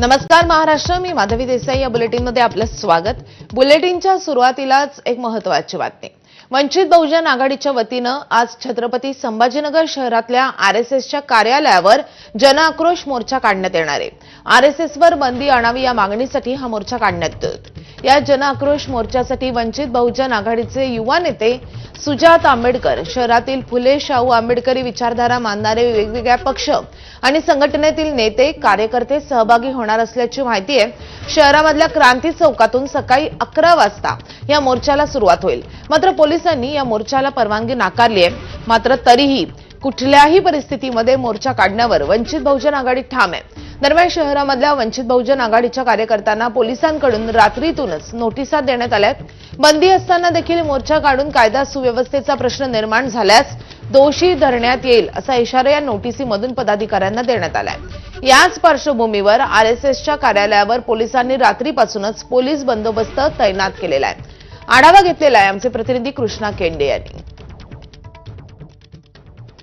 नमस्कार महाराष्ट्र. मी माधवी देसाई. या बुलेटिनमध्ये आपलं स्वागत. बुलेटिनच्या सुरुवातीलाच एक महत्वाची बातमी. वंचित बहुजन आघाडीच्या वतीनं आज छत्रपती संभाजीनगर शहरातल्या आरएसएसच्या कार्यालयावर जनआक्रोश मोर्चा काढण्यात येणार आहे. आरएसएसवर बंदी आणावी या मागणीसाठी हा मोर्चा काढण्यात येतो या जनआक्रोश मोर्चासाठी वंचित बहुजन आघाडीचे युवा नेते सुजात आंबेडकर शहरातील फुले शाहू आंबेडकरी विचारधारा मानणारे वेगवेगळ्या पक्ष आणि संघटनेतील नेते कार्यकर्ते सहभागी होणार असल्याची माहिती आहे. शहरामधल्या क्रांती चौकातून सकाळी अकरा वाजता या मोर्चाला सुरुवात होईल. मात्र पोलिसांनी या मोर्चाला परवानगी नाकारली आहे. मात्र तरीही कुठल्याही परिस्थितीमध्ये मोर्चा काढण्यावर वंचित बहुजन आघाडी ठाम आहे. दरम्यान शहरामधल्या वंचित बहुजन आघाडीच्या कार्यकर्त्यांना पोलिसांकडून रात्रीतूनच नोटिसा देण्यात आल्यात. बंदी असताना देखील मोर्चा काढून कायदा सुव्यवस्थेचा प्रश्न निर्माण झाल्यास दोषी धरण्यात येईल असा इशारा या नोटिसीमधून पदाधिकाऱ्यांना देण्यात आलाय. याच पार्श्वभूमीवर आरएसएसच्या कार्यालयावर पोलिसांनी रात्रीपासूनच पोलीस बंदोबस्त तैनात केलेला आहे. आढावा घेतलेला आहे आमचे प्रतिनिधी कृष्णा केंडे यांनी.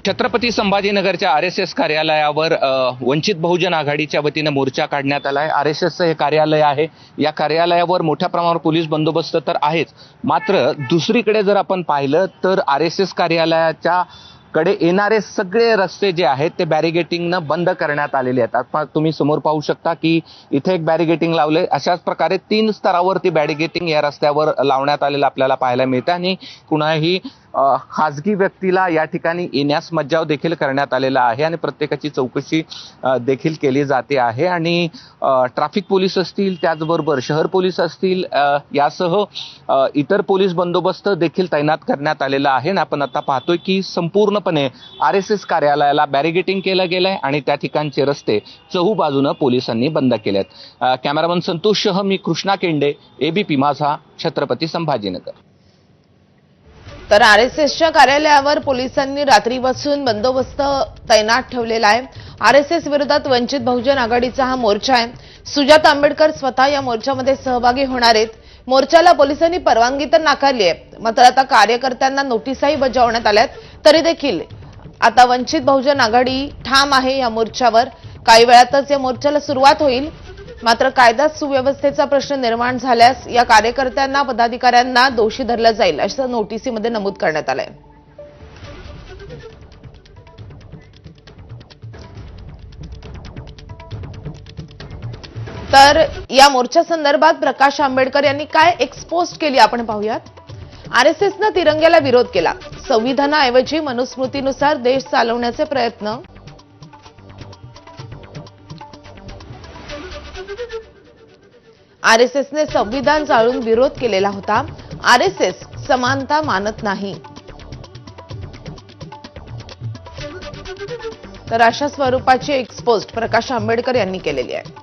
छत्रपती संभाजीनगरच्या आर एस एस कार्यालयावर वंचित बहुजन आघाडीच्या वतीनं मोर्चा काढण्यात आला आहे आर एस एसचं हे कार्यालय आहे. या कार्यालयावर मोठ्या प्रमाणावर पोलीस बंदोबस्त तर आहेच. मात्र दुसरीकडे जर आपण पाहिलं तर आर एस एस कार्यालयाच्या कडे येणारे सगळे रस्ते जे आहेत ते बॅरिगेटिंगनं बंद करण्यात आलेले आहेत. आता तुम्ही समोर पाहू शकता की इथे एक बॅरिगेटिंग लावले अशाच प्रकारे तीन स्तरावरती बॅरिगेटिंग या रस्त्यावर लावण्यात आलेलं आपल्याला पाहायला मिळतं आणि कुणाही खाजगी व्यक्तीला या ठिकाणी येण्यास मज्जाव देखील करण्यात आलेला आहे आणि प्रत्येकाची चौकशी देखील केली जाते आहे. आणि ट्रॅफिक पोलीस असतील त्याचबरोबर शहर पोलीस असतील यासह इतर पोलीस बंदोबस्त देखील तैनात करण्यात आलेला आहे. आणि आपण आता पाहतोय की संपूर्णपणे आर एस एस कार्यालयाला बॅरिगेटिंग केलं गेलं आहे आणि त्या ठिकाणचे रस्ते चहूबाजूनं पोलिसांनी बंद केलेत. आहेत कॅमेरामन संतोष शह मी कृष्णा केंडे एबीपी माझा छत्रपती संभाजीनगर. तर आरएसएसच्या कार्यालयावर पोलिसांनी रात्रीपासून बंदोबस्त तैनात ठेवलेला आहे. आरएसएस विरोधात वंचित बहुजन आघाडीचा हा मोर्चा आहे. सुजात आंबेडकर स्वतः या मोर्चामध्ये सहभागी होणार आहेत. मोर्चाला पोलिसांनी परवानगी तर नाकारली आहे मात्र आता कार्यकर्त्यांना नोटीसही बजावण्यात आल्यात तरी देखील आता वंचित बहुजन आघाडी ठाम आहे या मोर्चावर. काही वेळातच या मोर्चाला सुरुवात होईल. मात्र कायदा सुव्यवस्थेचा प्रश्न निर्माण झाल्यास या कार्यकर्त्यांना पदाधिकाऱ्यांना दोषी धरलं जाईल असं नोटिसीमध्ये नमूद करण्यात आलंय. तर या मोर्चा संदर्भात प्रकाश आंबेडकर यांनी काय एक्सपोस्ट केली आपण पाहूयात. आरएसएसनं तिरंग्याला विरोध केला. संविधानाऐवजी मनुस्मृतीनुसार देश चालवण्याचे प्रयत्न आरएसएसने संविधान जाळून विरोध केलेला होता. आरएसएस समानता मानत नाही. तर अशा स्वरूपाची एक्सपोस्ट प्रकाश आंबेडकर यांनी केलेली आहे.